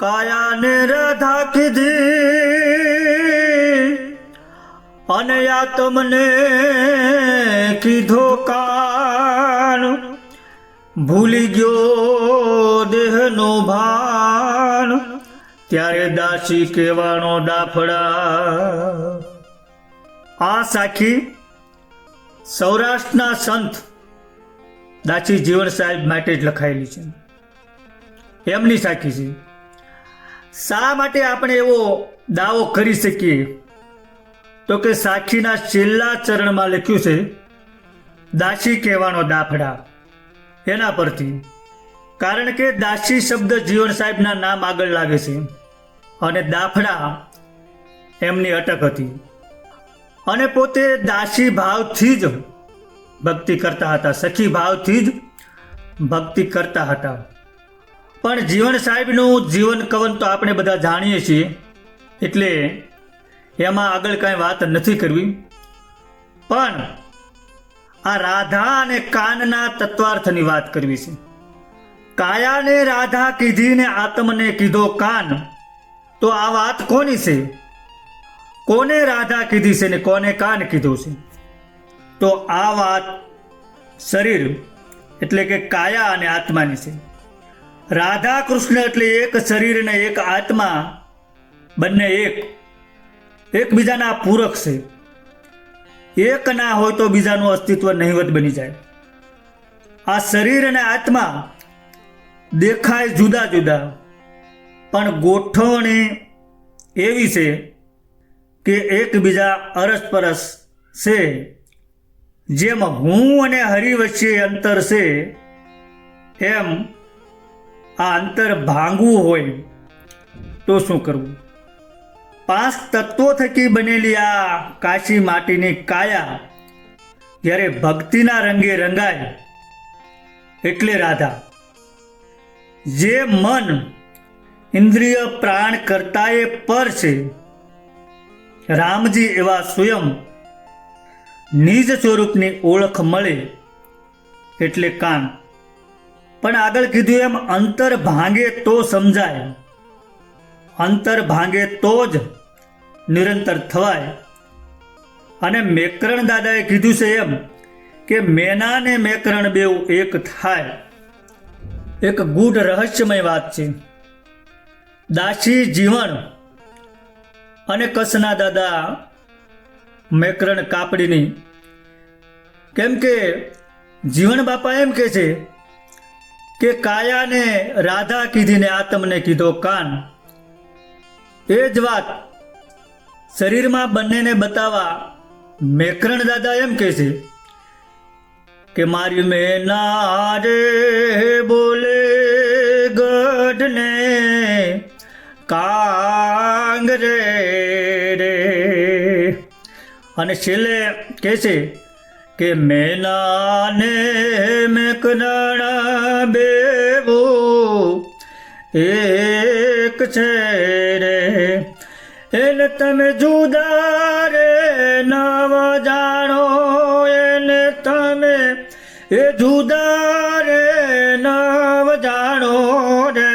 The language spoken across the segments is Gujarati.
કાયાને રાધા કીધી. અને આ તમને કીધો કાન. ભૂલી ગયો દેહનો ભાન. ત્યારે દાસી કહેવાનો દાફડા આ સાખી સૌરાષ્ટ્રના સંત દાસી જીવન સાહેબ માટે જ લખાયેલી છે. એમની સાખી છે. શા માટે આપણે એવો દાવો કરી શકીએ? તો કે સાખીના છેલ્લા ચરણમાં લખ્યું છે, દાસી કહેવાનો દાફડા. એના પરથી, કારણ કે દાસી શબ્દ જીવન સાહેબના નામ આગળ લાગે છે અને દાફડા એમની અટક હતી. અને પોતે દાસી ભાવથી જ ભક્તિ કરતા હતા, સખી ભાવથી જ ભક્તિ કરતા હતા. પણ જીવન સાહેબનું જીવન કવન તો આપણે બધા જાણીએ છીએ. એટલે એમાં આગળ કાંઈ વાત નથી કરવી. પણ આ રાધા અને કાનના તત્વાર્થની વાત કરવી છે. કાયાને રાધા કીધી ને આત્મને કીધો કાન. તો આ વાત કોની છે? કોને રાધા કીધી છે ને કોને કાન કીધું છે? તો આ વાત શરીર, એટલે કે કાયા અને આત્માની છે. રાધા કૃષ્ણ એટલે એક શરીર અને એક આત્મા. બંને એક. એકબીજાના પૂરક છે. એક ના હોય તો બીજાનું અસ્તિત્વ નહીવત બની જાય. આ શરીર અને આત્મા દેખાય જુદા જુદા. પણ ગોઠવણી એવી છે કે એકબીજા અરસપરસ છે. જેમ હું અને હરિ વચ્ચે અંતર છે, એમ આ અંતર ભાંગવું હોય તો શું કરવું? પાંચ તત્વો થકી બનેલી આ કાશી માટીની કાયા જ્યારે ભક્તિના રંગે રંગાય એટલે રાધા, જે મન ઇન્દ્રિય પ્રાણ કરતાએ પર છે, રામજી એવા સ્વયં નિજ સ્વરૂપની ઓળખ મળે એટલે કાન પણ આગળ કીધું એમ, અંતર ભાંગે તો સમજાય. અંતર ભાંગે તો જ નિરંતર થવાય. અને મેકરણ દાદાએ કીધું છે એમ કે મેના ને મેકરણ બેઉ એક થાય. એક ગૂઢ રહસ્યમય વાત છે. દાસી જીવન અને કસના દાદા મેકરણ કાપડીની. કેમ કે જીવન બાપા એમ કે છે કે કાયાને રાધા કીધીને આતમને કીધો, કાન, એ જ વાત શરીરમાં બંનેને બતાવવા મેકરણ દાદા એમ કહે છે કે મારી મેના રે બોલે ગઢને, કાંગ રે. અને છેલ્લે કહે છે કે મેનાને મેકરણ બેવો. એક છે રે, એને તમે જુદા રે નવા જાણો. એને તમે એ જુદા રે નવ જાણો રે.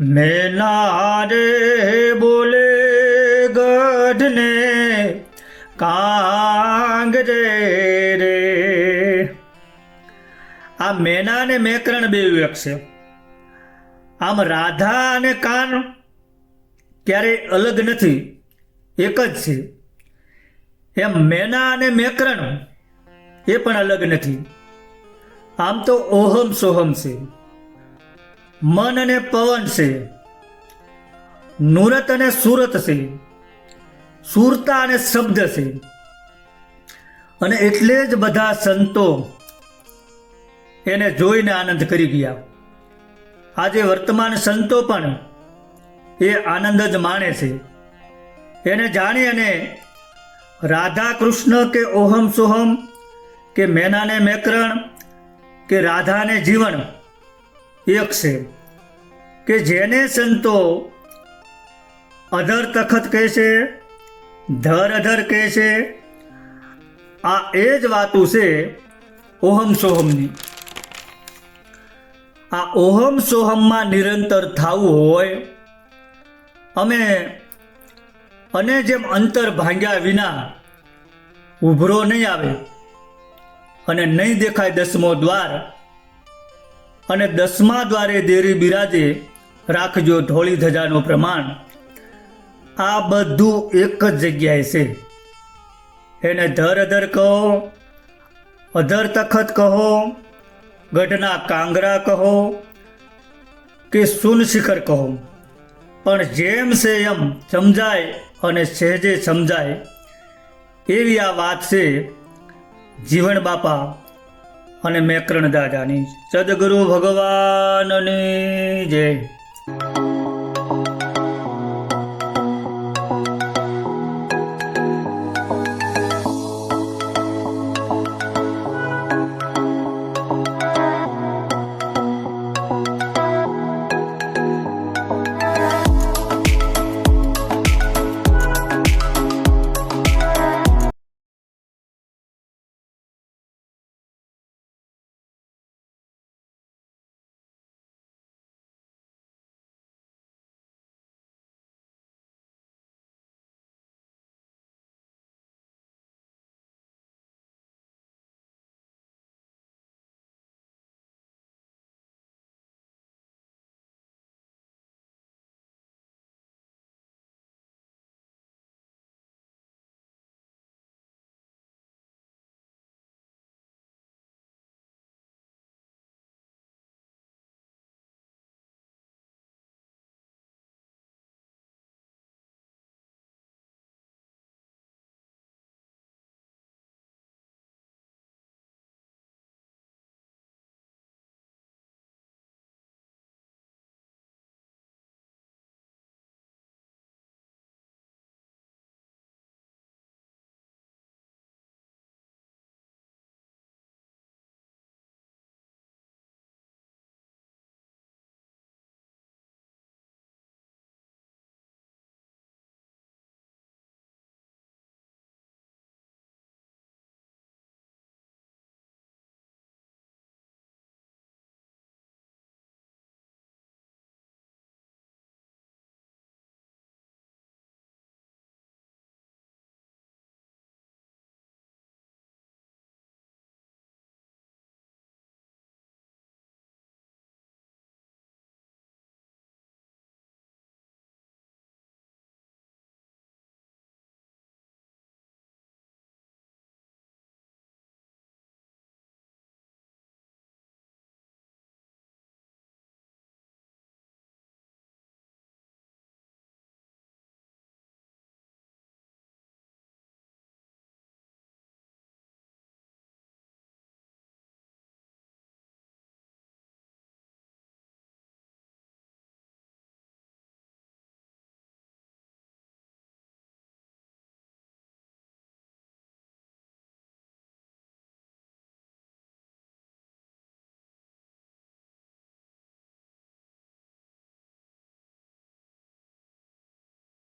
મેના રે બોલે મેના અને મેકરણ બે એક છે. આમ રાધા અને કાન ક્યારેય અલગ નથી, એક જ છે. એમ મેના અને મેકરણ એ પણ અલગ નથી. આમ તો ઓહમ સોહમ છે. મન અને પવન છે. નુરત અને સુરત છે. સુરતા અને શબ્દ છે. અને એટલે જ બધા સંતો એને જોઈને આનંદ કરી ગયા. આજે વર્તમાન સંતો પણ એ આનંદ જ માણે છે. એને જાણી અને રાધા કૃષ્ણ કે ઓહમ સોહમ કે મેનાને મેકરણ કે રાધાને જીવન એક છે. કે જેને સંતો અધર તખત કહે છે ધર અધર કહે છે આ એ જ વાતું છે ઓહમ સોહમની. આ ઓહમ સોહમમાં નિરંતર થવું હોય, અમે અને જેમ અંતર ભાંગ્યા વિના ઉભરો નહીં આવે અને નહીં દેખાય દસમો દ્વાર, અને દસમા દ્વારે દેરી બિરાજે, રાખજો ધોળી ધજાનું પ્રમાણ. આ બધું એક જ જગ્યાએ છે. એને ધર અધર કહો, અધર તખત કહો ગઢના કાંગરા કહો કે સુન શિખર કહો. પણ જેમ છે એમ સમજાય અને સહેજે સમજાય એવી આ વાત છે જીવન બાપા અને મેકરણ દાદાની. સદગુરુ ભગવાનની જય.